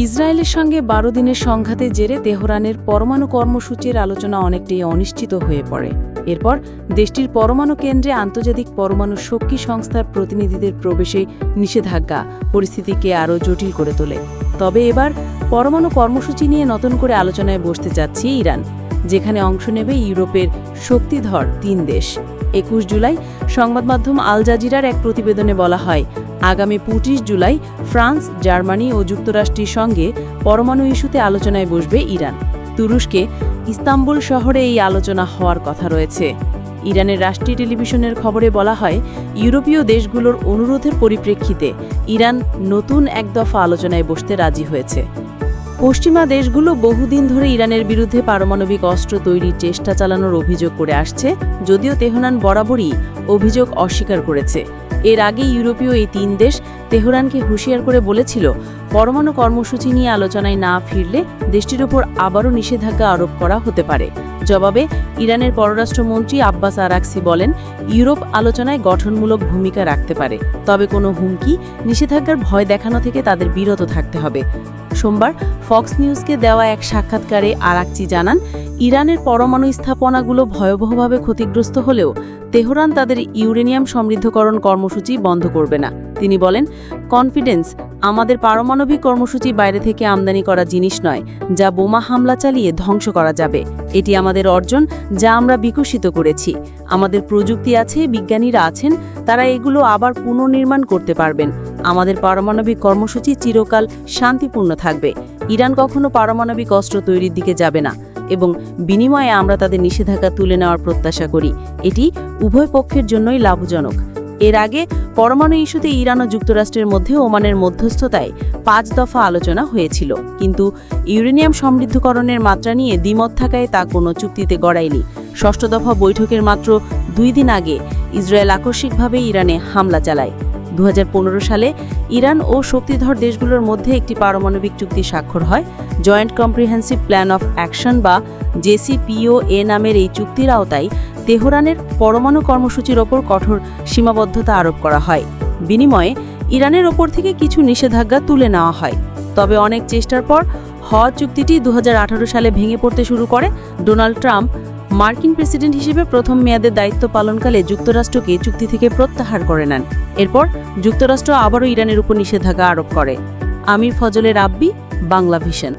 ইসরায়েলের সঙ্গে বারো দিনের সংঘাতের জেরে তেহরানের পরমাণু কর্মসূচির আলোচনা অনেকটাই অনিশ্চিত হয়ে পড়ে। এরপর দেশটির পরমাণু কেন্দ্রে আন্তর্জাতিক পরমাণু শক্তি সংস্থার প্রতিনিধিদের প্রবেশে নিষেধাজ্ঞা পরিস্থিতিকে আরও জটিল করে তোলে। তবে এবার পরমাণু কর্মসূচি নিয়ে নতুন করে আলোচনায় বসতে যাচ্ছে ইরান, যেখানে অংশ নেবে ইউরোপের শক্তিধর তিন দেশ। একুশ জুলাই সংবাদ মাধ্যম আল জাজিরার এক প্রতিবেদনে বলা হয় আগামী পঁচিশ জুলাই ফ্রান্স, জার্মানি ও যুক্তরাষ্ট্রের সঙ্গে পরমাণু ইস্যুতে আলোচনায় বসবে ইরান। তুরস্কে ইস্তাম্বুল শহরে এই আলোচনা হওয়ার কথা রয়েছে। ইরানের রাষ্ট্রীয় টেলিভিশনের খবরে বলা হয়, ইউরোপীয় দেশগুলোর অনুরোধের পরিপ্রেক্ষিতে ইরান নতুন এক দফা আলোচনায় বসতে রাজি হয়েছে। পশ্চিমা দেশগুলো বহুদিন ধরে ইরানের বিরুদ্ধে পারমাণবিক অস্ত্র তৈরির চেষ্টা চালানোর অভিযোগ করে আসছে, যদিও তেহরান বরাবরই অভিযোগ অস্বীকার করেছে। এর আগে ইউরোপীয় এই তিন দেশ তেহরানকে হুঁশিয়ার করে বলেছিল, পরমাণু কর্মসূচি নিয়ে আলোচনায় না ফিরলে দেশটির ওপর আবারও নিষেধাজ্ঞা আরোপ করা হতে পারে। জবাবে ইরানের পররাষ্ট্রমন্ত্রী আব্বাস আরাকসি বলেন, ইউরোপ আলোচনায় গঠনমূলক ভূমিকা রাখতে পারে, তবে কোনো হুমকি, নিষেধাজ্ঞার ভয় দেখানো থেকে তাদের বিরত থাকতে হবে। সোমবার ফক্স নিউজকে দেওয়া এক সাক্ষাৎকারে আরাকচি জানান, ইরানের পরমাণু স্থাপনাগুলো ভয়াবহভাবে ক্ষতিগ্রস্ত হলেও তেহরান তাদের ইউরেনিয়াম সমৃদ্ধকরণ কর্মসূচি বন্ধ করবে না। তিনি বলেন, কনফিডেন্স আমাদের পারমাণবিক কর্মসূচি বাইরে থেকে আমদানি করা জিনিস নয়, যা বোমা হামলা চালিয়ে ধ্বংস করা যাবে। এটি আমাদের অর্জন, যা আমরা বিকশিত করেছি। আমাদের প্রযুক্তি আছে, বিজ্ঞানীরা আছেন, তারা এগুলো আবার পুনর্নির্মাণ করতে পারবেন। আমাদের পারমাণবিক কর্মসূচি চিরকাল শান্তিপূর্ণ থাকবে। ইরান কখনো পারমাণবিক অস্ত্র তৈরির দিকে যাবে না এবং বিনিময়ে আমরা তাদের নিষেধাজ্ঞা তুলে নেওয়ার প্রত্যাশা করি। এটি উভয় পক্ষের জন্যই লাভজনক। এর আগে পরমাণু ইস্যুতে ইরান ও যুক্তরাষ্ট্রের মধ্যে ওমানের মধ্যস্থতায় পাঁচ দফা আলোচনা হয়েছিল। কিন্তু ইউরেনিয়াম সমৃদ্ধকরণের মাত্রা নিয়ে দ্বিমত থাকায় তা কোনো চুক্তিতে গড়ায়নি। ষষ্ঠ দফা বৈঠকের মাত্র দুই দিন আগে ইসরায়েল আকস্মিকভাবে ইরানে হামলা চালায়। দুহাজার পনেরো সালে ইরান ও শক্তিধর দেশগুলোর মধ্যে একটি পারমাণবিক চুক্তি স্বাক্ষর হয় joint comprehensive plan of action বা জেসিপিও এ নামের এই চুক্তির আওতায় তেহরানের পরমাণু কর্মসূচির ওপর কঠোর সীমাবদ্ধতা আরোপ করা হয়। বিনিময়ে ইরানের ওপর থেকে কিছু নিষেধাজ্ঞা তুলে নেওয়া হয়। তবে অনেক চেষ্টার পর হওয়া চুক্তিটি দু হাজার আঠারো সালে ভেঙে পড়তে শুরু করে, ডোনাল্ড ট্রাম্প মার্কিন প্রেসিডেন্ট হিসেবে প্রথম মেয়াদে দায়িত্ব পালনকালে যুক্তরাষ্ট্রকে চুক্তি থেকে প্রত্যাহার করে নেন। এরপর যুক্তরাষ্ট্র আবারও ইরানের উপর নিষেধাজ্ঞা আরোপ করে। আমির ফজলের আব্বি বাংলা ভিশন